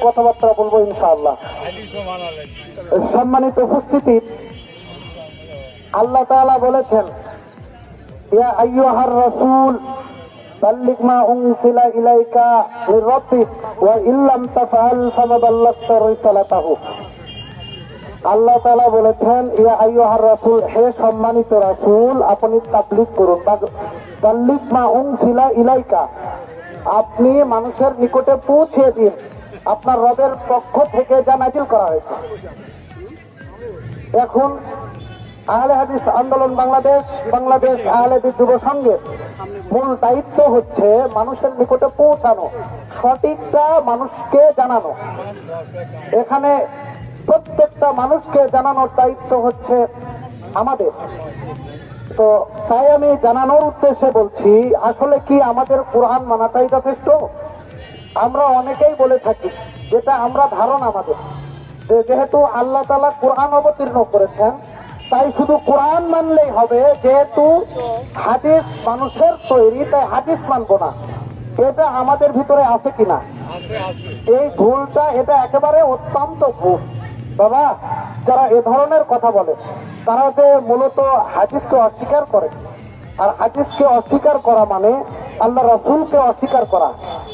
কথাবার্তা বলব ইনশাআল্লাহ। সম্মানিত উপস্থিতি, আল্লাহ তাআলা বলেছেন আল্লাহ বলেছেন সম্মানিত রাসূল, আপনি করুন। মা ইলাইকা, আপনি মানুষের নিকটে পৌঁছে দিন। আপনার রবের পক্ষ থেকে যা নাজিল করা হয়েছে। এখন আহলে হাদিস আন্দোলন বাংলাদেশ বাংলাদেশ আহলে যুব সংঘের মূল দায়িত্ব হচ্ছে মানুষের নিকটে পৌঁছানো, সঠিকটা মানুষকে জানানো। এখানে প্রত্যেকটা মানুষকে জানানোর দায়িত্ব হচ্ছে আমাদের। তো তাই আমি জানানোর উদ্দেশ্যে বলছি, আসলে কি আমাদের কোরআন মানাটাই যথেষ্ট? আমরা অনেকেই বলে থাকি, যেটা আমরা ধারণা আমাদের। যেহেতু আল্লাহ তালা কোরআন অবতীর্ণ করেছেন, তাই শুধু কোরআন মানলেই হবে, যেহেতু হাদিস মানুষের তৈরি, তাই হাদিস মানব না। এটা আমাদের ভিতরে আছে কিনা? এই ভুলটা, এটা একেবারে অত্যন্ত ভুল। বাবা, যারা এ ধরনের কথা বলে, তারা যে মূলত হাদিসকে অস্বীকার করে। আর হাদিসকে অস্বীকার করা মানে আল্লাহ রসুলকে অস্বীকার করা।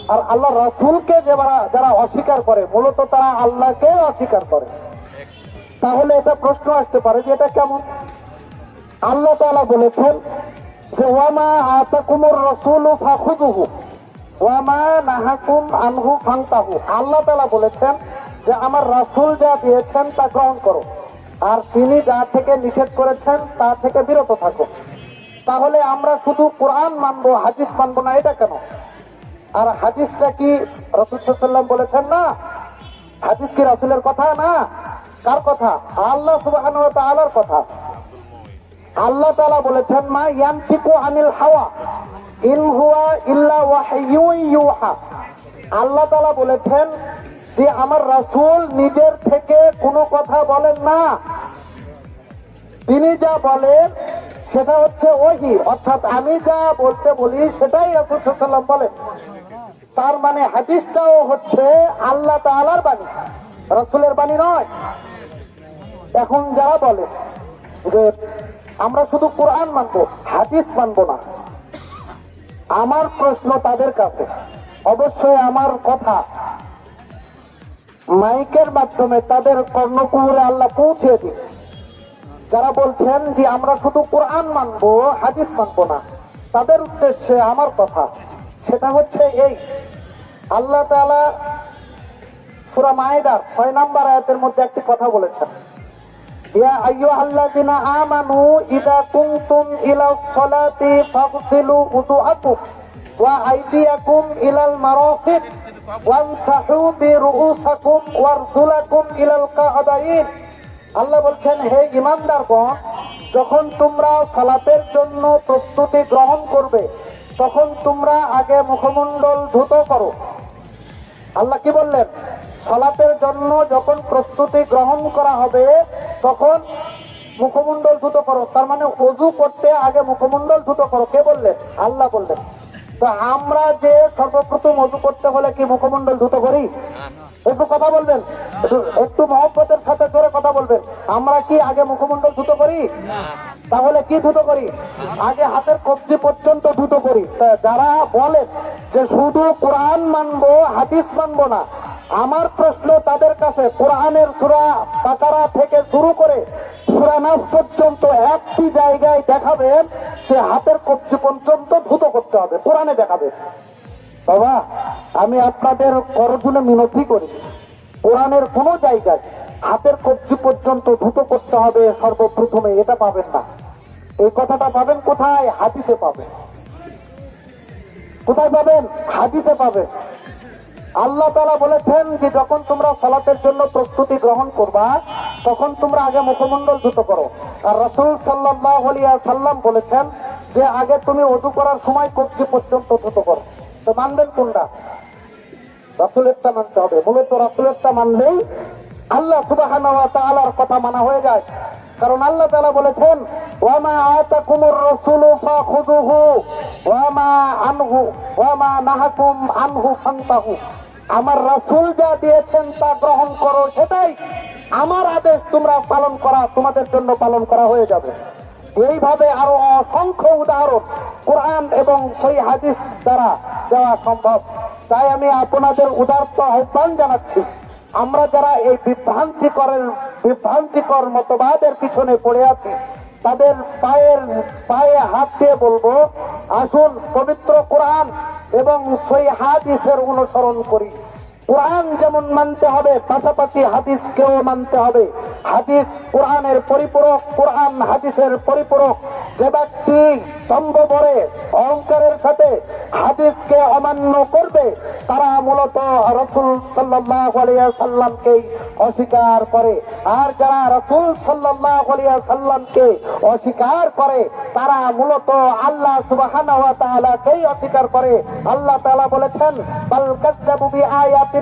আর আল্লাহ রসুলকে যারা যারা অস্বীকার করে, মূলত তারা আল্লাহকে অস্বীকার করে। তাহলে এটা প্রশ্ন আসতে পারে যে এটা কেমন? আল্লাহ তাআলা বলেছেন যে, ওয়ামা আতাকুমুর রাসূলু ফাখুযুহু, ওয়ামা নাহাকুম আনহু ফান্তাহু। আল্লাহ তাআলা বলেছেন যে, আমার রাসূল যা দিয়েছেন তা গ্রহণ করো। আর তিনি যা থেকে নিষেধ করেছেন তা থেকে বিরত থাকো। তাহলে আমরা শুধু কোরআন মানবো, হাদিস মানবো না, এটা কেন? আর হাদিসটা কি রসুল সাল্লাম বলেছেন না? হাদিস কি রাসূলের কথা না? কার কথা? আল্লাহ সুবহানাহু ওয়া কথা। আল্লাহ তাআলা বলেছেন, মা ইয়ানতিকু আনিল হাওয়া, ইন হুয়া ইল্লা ওয়াহয়ুন ইউহা। আল্লাহ তালা বলেছেন যে, আমার রাসূল নিজের থেকে কোনো কথা বলেন না। তিনি যা বলেন সেটা হচ্ছে ওহি অর্থাৎ আমি যা বলতে বলি সেটাই রাসূল সাল্লাম বলেন। তার মানে হাদিসটাও হচ্ছে আল্লাহ তাআলার বাণী। রসুলের বাণী নয়। এখন যারা বলে যে আমরা শুধু কোরআন মানবো, হাদিস মানবো না, আমার প্রশ্ন তাদের কাছে। অবশ্যই আমার কথা মাইকের মাধ্যমে তাদের কর্ণকুহরে আল্লাহ পৌঁছে দিন। যারা বলছেন যে আমরা শুধু কোরআন মানবো, হাদিস মানবো না, তাদের উদ্দেশ্যে আমার কথা, সেটা হচ্ছে এই। আল্লাহ তাআলা সূরা মায়েদার ছয় নম্বর আয়াতের মধ্যে একটি কথা বলেছেন। ইয়া ইলাস সালাতি ওয়া ইলাল ইলাল আল্লাহ বলছেন, হে ইমানদারগণ যখন তোমরা সালাতের জন্য প্রস্তুতি গ্রহণ করবে, তখন তোমরা আগে মুখমণ্ডল ধুত করো। আল্লাহ কি বললেন? সালাতের জন্য যখন প্রস্তুতি গ্রহণ করা হবে, তখন মুখমণ্ডল ধুত করো। তার মানে অজু করতে আগে মুখমণ্ডল ধুত করো। কে বললেন? আল্লাহ বললেন। তো আমরা যে সর্বপ্রথম অজু করতে হলে কি মুখমণ্ডল ধুত করি? একটু কথা বলবেন? একটু- মহব্বতের সাথে জোরে কথা বলবেন। আমরা কি আগে মুখমণ্ডল ধুত করি? তাহলে কি ধুত করি? আগে হাতের কবজি পর্যন্ত ধুত করি। যারা বলেন যে শুধু কোরআন মানবো হাদিস মানবো না আমার প্রশ্ন তাদের কাছে কোরআনের সুরা পাকারা থেকে শুরু করে সুরা নাস পর্যন্ত একটি জায়গায় দেখাবেন সে হাতের কবজি পর্যন্ত ধুতো করতে হবে কোরআনে দেখাবে। বাবা, আমি আপনাদের করজনে মিনতি করি। কোরআনের কোন জায়গায় হাতের কবজি পর্যন্ত ধুত করতে হবে সর্বপ্রথমে, এটা পাবেন না। এই কথাটা পাবেন কোথায়? হাদিসে পাবেন। কোথায় পাবেন? হাদিসে পাবেন। আল্লাহ তালা বলেছেন যে যখন তোমরা সলাতের জন্য প্রস্তুতি গ্রহণ করবা, তখন তোমরা আগে মুখমণ্ডল ধুত করো। আর রসুল সাল্লাহ সাল্লাম বলেছেন যে আগে তুমি অজু করার সময় কবজি পর্যন্ত ধুত করো। তো মানবেন কোনটা? রাসুলেরটা মানতে হবে। মূলত রাসুলেরটা মানলেই আল্লাহ কথা মানা হয়ে যায়। কারণ আল্লাহ তাআলা বলেছেন আমার রাসূল যা দিয়েছেন তা গ্রহণ করো, সেটাই আমার আদেশ তোমরা পালন করা, তোমাদের জন্য পালন করা হয়ে যাবে। এইভাবে আরও অসংখ্য উদাহরণ, কোরআন এবং সেই হাদিস দ্বারা দেওয়া সম্ভব। তাই আমি আপনাদের উদার্ত আহ্বান জানাচ্ছি, আমরা যারা এই বিভ্রান্তিকরের, বিভ্রান্তিকর মতবাদের পিছনে পড়ে আছি, তাদের পায়ের, পায়ে হাত দিয়ে বলব, আসুন পবিত্র কোরআন এবং সেই হাদিসের অনুসরণ করি। কোরআন যেমন মানতে হবে, পাশাপাশি হাদিসকেও মানতে হবে। হাদিস কোরআনের পরিপূরক, কোরআন হাদিসের পরিপূরক। যে ব্যক্তি স্তম্ভ ভরে অহংকারের সাথে হাদিসকে অমান্য করবে, তারা মূলত রসুল সাল্লাহ সাল্লামকেই অস্বীকার করে। আর যারা রসুল সাল্লাহ সাল্লামকে অস্বীকার করে, তারা মূলত আল্লাহ সুবাহানা ওয়া তাআলাকেই অস্বীকার করে। আল্লাহ তালা বলেছেন বিআয়াতিনা ওয়াস্তাকবারু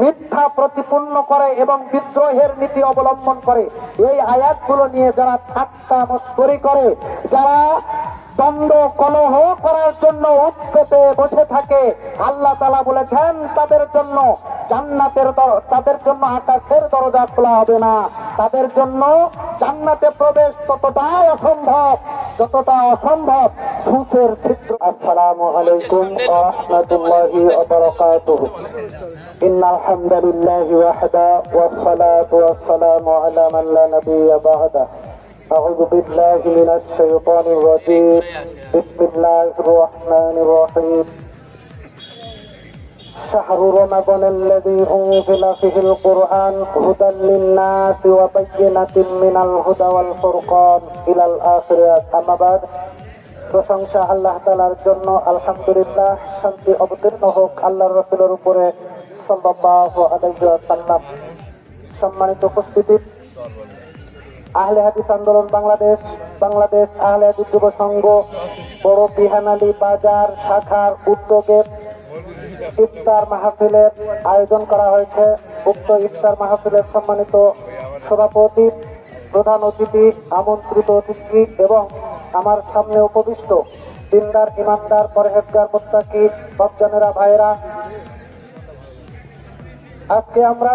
মিথ্যা প্রতিপন্ন করে এবং বিদ্রোহের নীতি অবলম্বন করে। এই আয়াতগুলো নিয়ে যারা ঠাট্টা মস্করি করে, যারা দ্বন্দ্ব কলহ করার জন্য উৎপেতে বসে থাকে, আল্লাহ তালা বলেছেন, তাদের জন্য জান্নাতের দর- তাদের জন্য আকাশের দরজা খোলা হবে না। তাদের জন্য জান্নাতে প্রবেশ ততটাই অসম্ভব যতটা অসম্ভব সুসের ছিদ্র আসসালামু আলাইকুম ওয়া রাহমাতুল্লাহি ওয়া বারাকাতুহু إن الحمد لله وحده والصلاة والسلام على من لا نبي بعده أعوذ بالله من الشيطان الرجيم بسم الله الرحمن الرحيم شهر رمضان الذي أنزل فيه القرآن هدى للناس وبينة من الهدى والفرقان إلى الآخر أما بعد প্রশংসা আল্লাহ তালার জন্য আলহামদুলিল্লাহ শান্তি অবতীর্ণ হোক আল্লাহ রসুলের উপরে সাল্লাল্লাহু আলাইহি ওয়াসাল্লাম সম্মানিত উপস্থিতি আহলে হাদিস আন্দোলন বাংলাদেশ বাংলাদেশ আহলে হাদিস যুব সংঘ বড় বিহানালি বাজার শাখার উদ্যোগে ইফতার মাহফিলের আয়োজন করা হয়েছে। উক্ত ইফতার মাহফিলের সম্মানিত সভাপতি, প্রধান অতিথি, আমন্ত্রিত অতিথি এবং আমার সামনে উপবিষ্ট দিনদার, ইমানদার, পরহেজগার, মোত্তাকি সজ্জনেরা ভাইরা আজকে আমরা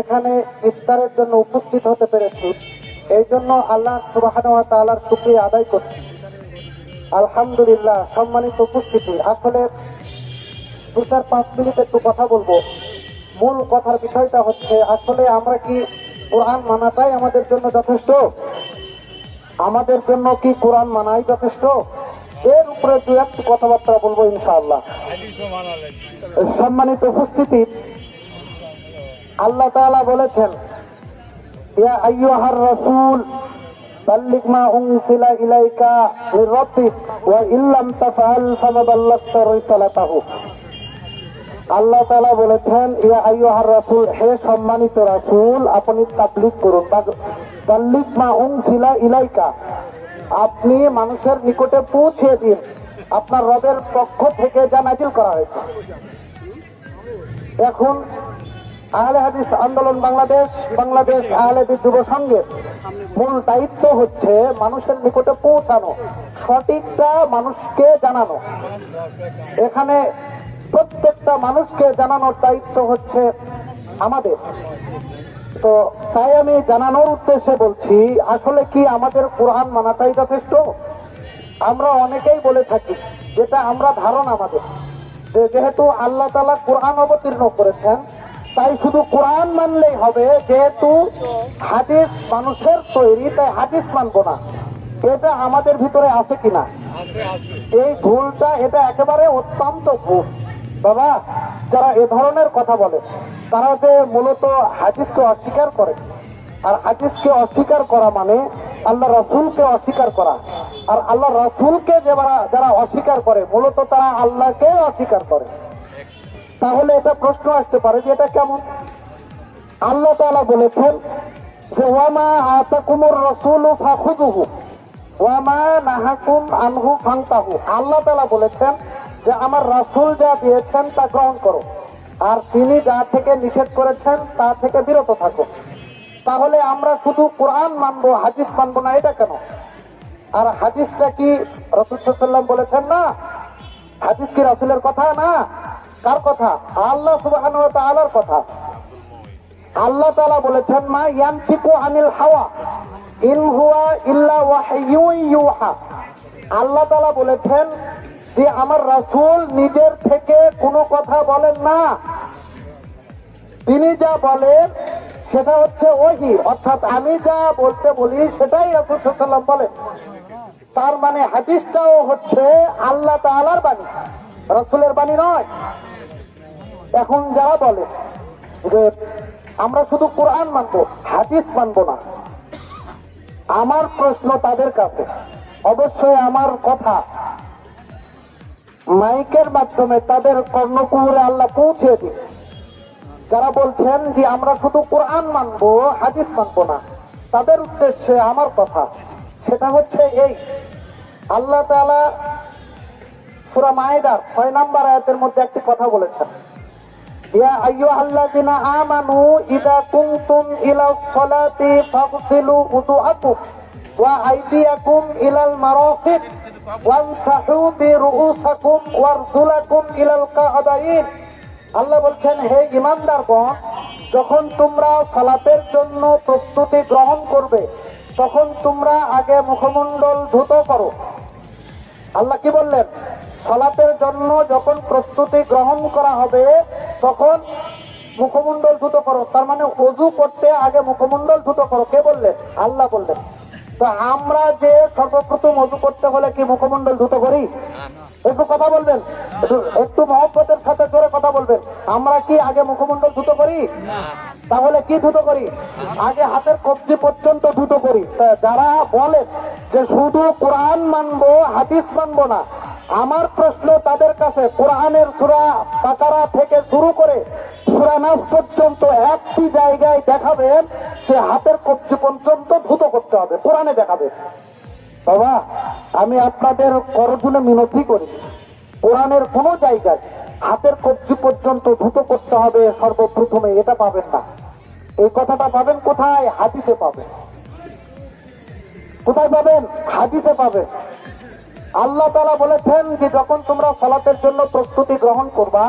এখানে ইফতারের জন্য উপস্থিত হতে পেরেছি। এই জন্য আল্লাহ সুবাহ তাআলার শুকরিয়া আদায় করছি। আলহামদুলিল্লাহ, সম্মানিত উপস্থিতি। আসলে দু চার পাঁচ মিনিট একটু কথা বলব। মূল কথার বিষয়টা হচ্ছে, আসলে আমরা কি কোরআন মানাটাই আমাদের জন্য যথেষ্ট? আমাদের জন্য কি কোরআন মানাই যথেষ্ট? এর উপরে দু একটু কথাবার্তা বলব ইনশাআল্লাহ। সম্মানিত উপস্থিতি, আল্লাহ তাআলা বলেছেন, ইয়া মা ইলাইকা আল্লাহ তাআলা বলেছেন, ইয়া আইয়ুহার রাসূল, হে সম্মানিত রাসূল, আপনি তাবলীগ করুন। বাল্লিগ মা উনসিলা ইলাইকা। আপনি মানুষের নিকটে পৌঁছে দিন। আপনার রবের পক্ষ থেকে যা নাজিল করা হয়েছে। এখন আহলে হাদিস আন্দোলন বাংলাদেশ বাংলাদেশ আহলে যুব সংঘের মূল দায়িত্ব হচ্ছে মানুষের নিকটে পৌঁছানো, সঠিকটা মানুষকে জানানো। এখানে প্রত্যেকটা মানুষকে জানানোর দায়িত্ব হচ্ছে আমাদের। তো তাই আমি জানানোর উদ্দেশ্যে বলছি, আসলে কি আমাদের কোরআন মানাটাই যথেষ্ট? আমরা অনেকেই বলে থাকি, যেটা আমরা ধারণা আমাদের। যে যেহেতু আল্লাহ তালা কোরআন অবতীর্ণ করেছেন, তাই শুধু কোরআন মানলেই হবে, যেহেতু হাদিস মানুষের তৈরি, তাই হাদিস মানবো না। এটা আমাদের ভিতরে আছে কিনা? এই ভুলটা, এটা একেবারে অত্যন্ত ভুল। বাবা, যারা এ ধরনের কথা বলে, তারা যে মূলত হাদিসকে অস্বীকার করে। আর হাদিসকে অস্বীকার করা মানে আল্লাহ রসুলকে অস্বীকার করা। আর আল্লাহ রসুলকে যারা যারা অস্বীকার করে, মূলত তারা আল্লাহকে অস্বীকার করে। তাহলে এটা প্রশ্ন আসতে পারে যে এটা কেমন? আল্লাহ তালা বলেছেন যে, ওয়ামা আতাকুমুর রসুল ফাখুদুহু ওয়ামা নাহাকুম আনহু ফাংতাহু আল্লাহ তালা বলেছেন যে আমার রাসূল যা দিয়েছেন তা গ্রহণ করো। আর তিনি যা থেকে নিষেধ করেছেন তা থেকে বিরত থাকো। তাহলে আমরা শুধু কোরআন মানবো, হাদিস মানবো না, এটা কেন? আর হাদিসটা কি রসুল সাল্লাম বলেছেন না? হাদিস কি রাসূলের কথা না? কার কথা? আল্লাহ ওয়া তাআলার কথা। আল্লাহ তালা বলেছেন, মা ইয়ানতিকু আনিল হাওয়া, ইন হুয়া ইল্লা ওয়াহয়ুন ইউহা। আল্লাহ তালা বলেছেন যে আমার রাসূল নিজের থেকে কোনো কথা বলেন না। তিনি যা বলেন, সেটা হচ্ছে ওহি। অর্থাৎ আমি যা বলতে বলি, সেটাই রাসূল সাল্লাল্লাহু বলেন। তার মানে হাদিসটাও হচ্ছে আল্লাহ তাআলার বাণী। রাসূলের বাণী নয়। এখন যারা বলে যে আমরা শুধু কোরআন মানবো, হাদিস মানবো না, আমার প্রশ্ন তাদের কাছে। অবশ্যই আমার কথা মাইকের মাধ্যমে তাদের কর্ণকুহরে আল্লাহ পৌঁছে দিন যারা বলছেন যে আমরা শুধু কোরআন মানবো, হাদিস মানবো না, তাদের উদ্দেশ্যে আমার কথা সেটা হচ্ছে এই। আল্লাহ তাআলা সূরা মায়েদার ছয় নম্বর আয়াতের মধ্যে একটি কথা বলেছেন। আমানু উযুআকুম ওয়া আইদিয়াকুম ইলাল মারাফিক ওয়ামসাহু বিরুউসাকুম ওয়ারজুলাকুম ইলাল আল্লাহ বলছেন, হে ঈমানদারগণ যখন তোমরা সালাতের জন্য প্রস্তুতি গ্রহণ করবে, তখন তোমরা আগে মুখমণ্ডল ধুত করো। আল্লাহ কি বললেন? সলাতের জন্য যখন প্রস্তুতি গ্রহণ করা হবে, তখন মুখমণ্ডল ধুত করো। তার মানে অজু করতে আগে মুখমণ্ডল ধুত করো। কে বললেন? আল্লাহ বললেন। তো আমরা যে সর্বপ্রথম অজু করতে হলে কি মুখমণ্ডল ধুত করি? একটু কথা বলবেন? একটু- মহব্বতের সাথে জোরে কথা বলবেন। আমরা কি আগে মুখমণ্ডল ধুত করি? তাহলে কি ধুতো করি? আগে হাতের কবজি পর্যন্ত ধুতো করি। যারা বলেন যে শুধু কোরআন মানবো হাদিস মানবো না আমার প্রশ্ন তাদের কাছে কোরআনের সুরা পাকারা থেকে শুরু করে সুরা নাস পর্যন্ত একটি জায়গায় দেখাবেন সে হাতের কবজি পর্যন্ত ধুতো করতে হবে, কোরআনে দেখাবে। বাবা, আমি আপনাদের করজনে মিনতি করি। কোরআনের কোন জায়গায় হাতের কবজি পর্যন্ত ধুতো করতে হবে, সর্বপ্রথমে এটা পাবেন না। এই কথাটা পাবেন কোথায়? হাদিসে পাবেন। কোথায় পাবেন? হাদিসে পাবেন। আল্লাহ তালা বলেছেন যে যখন তোমরা সলাতের জন্য প্রস্তুতি গ্রহণ করবা,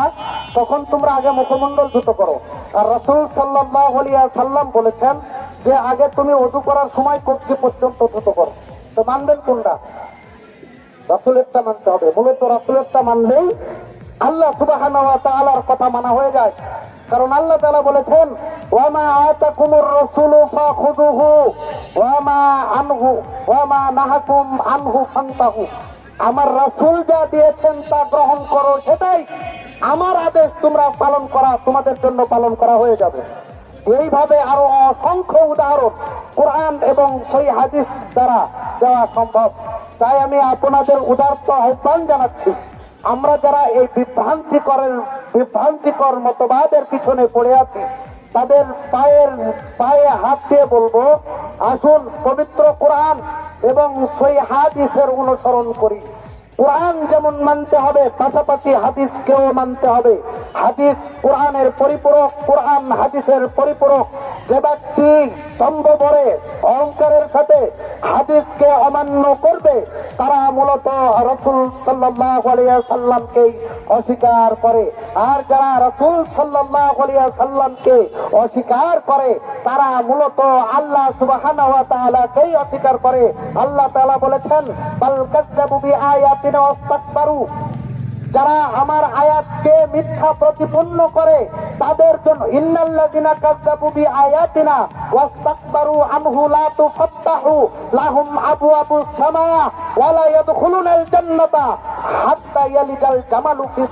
তখন তোমরা আগে মুখমণ্ডল ধুতো করো। আর রসুল সাল্লাহ সাল্লাম বলেছেন যে আগে তুমি অজু করার সময় কবজি পর্যন্ত ধুতো করো। তো মানবেন কোনটা? রাসুলেরটা মানতে হবে। মূলত রাসুলেরটা মানলেই আল্লাহ তাআলার কথা মানা হয়ে যায়। কারণ আল্লাহ তালা বলেছেন ওয়ামা আতাকুমুর রাসূলু ফাখুযুহু ওয়ামা আনহু ওয়ামা নাহাকুম আনহু ফান্তাহু। আমার রাসুল যা দিয়েছেন তা গ্রহণ করো সেটাই আমার আদেশ তোমরা পালন করা, তোমাদের জন্য পালন করা হয়ে যাবে। এইভাবে আরও অসংখ্য উদাহরণ কোরআন এবং সেই হাদিস দ্বারা দেওয়া সম্ভব। তাই আমি আপনাদের উদার্ত আহ্বান জানাচ্ছি, আমরা যারা এই বিভ্রান্তিকরের, বিভ্রান্তিকর মতবাদের পিছনে পড়ে আছি, তাদের পায়ের, পায়ে হাত দিয়ে বলব, আসুন পবিত্র কোরআন এবং সেই হাদিসের অনুসরণ করি। কোরআন যেমন মানতে হবে, পাশাপাশি হাদিসকেও মানতে হবে। হাদিস কোরআনের পরিপূরক, কোরআন হাদিসের পরিপূরক। যে ব্যক্তি স্তম্ভ পরে অহংকারের সাথে হাদিসকে অমান্য করবে, তারা মূলত রসুল সাল্লাহ সাল্লামকে অস্বীকার করে। আর যারা রসুল সাল্লাহ সাল্লামকে অস্বীকার করে, তারা মূলত আল্লাহ তাআলাকেই অস্বীকার করে। আল্লাহ তালা বলেছেন, বাল কাজ্জাবু ওয়াস্তাকবারু যারা আমার আয়াতকে মিথ্যা প্রতিপন্ন করে, তাদের জন্য ইন্নাল্লাযিনা কাযযাবু বিআয়াতিনা ওয়াস্তাকবারু আনহু লা তুফাত্তাহু লাহুম আবওয়াবুস সামা ওয়া লা ইয়াদখুলুনাল জান্নাতা হাত্তা ইয়ালিজাল জামালু ফি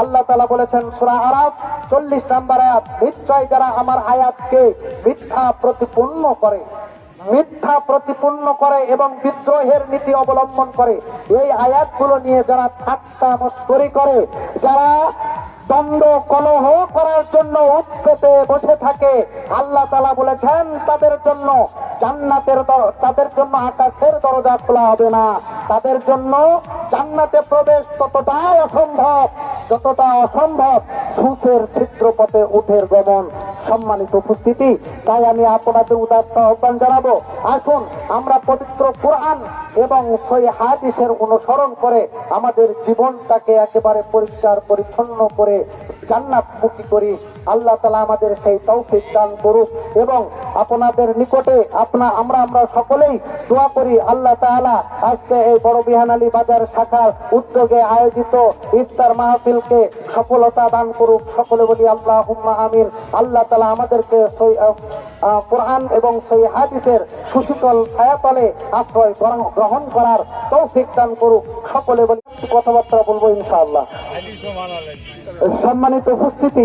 আল্লাহ তাআলা বলেছেন, সূরা আরাফ 40 নম্বর আয়াত, নিশ্চয় যারা আমার আয়াতকে মিথ্যা প্রতিপন্ন করে মিথ্যা প্রতিপূর্ণ করে এবং বিদ্রোহের নীতি অবলম্বন করে। এই আয়াতগুলো নিয়ে যারা ঠাট্টা মস্করি করে, যারা দ্বন্দ্ব কলহ করার জন্য উৎপেতে বসে থাকে। আল্লাহ তালা বলেছেন, তাদের জন্য জান্নাতের তাদের জন্য আকাশের দরজা খোলা হবে না। তাদের জন্য জান্নাতে প্রবেশ ততটাই অসম্ভব, যতটা অসম্ভব সুসের ছিদ্রপথে উঠের গমন। সম্মানিত উপস্থিতি, তাই আমি আপনাদের উদাত্ত আহ্বান জানাব। আসুন, আমরা পবিত্র কোরআন এবং সই হাদিসের অনুসরণ করে আমাদের জীবনটাকে একেবারে পরিষ্কার, পরিচ্ছন্ন করে জান্নাত মুক্তি করি। আল্লাহ তালা আমাদের সেই তৌফিক দান করুক এবং আপনাদের নিকটে আপনা আমরা আমরা সকলেই দোয়া করি আল্লাহ তাআলা আজকে এই বড় বিহান আলী বাজার শাখার উদ্যোগে আয়োজিত ইফতার মাহফিলকে সফলতা দান করুক। সকলে বলি আল্লাহ হুম্মা আমিন। আল্লাহ তালা আমাদেরকে কোরআন এবং সেই হাদিসের সুশীতল ছায়াতলে আশ্রয় গ্রহণ- গ্রহণ করার তৌফিক দান করুক। সকলে বলি কথাবার্তা বলব ইনশাআল্লাহ। সম্মানিত উপস্থিতি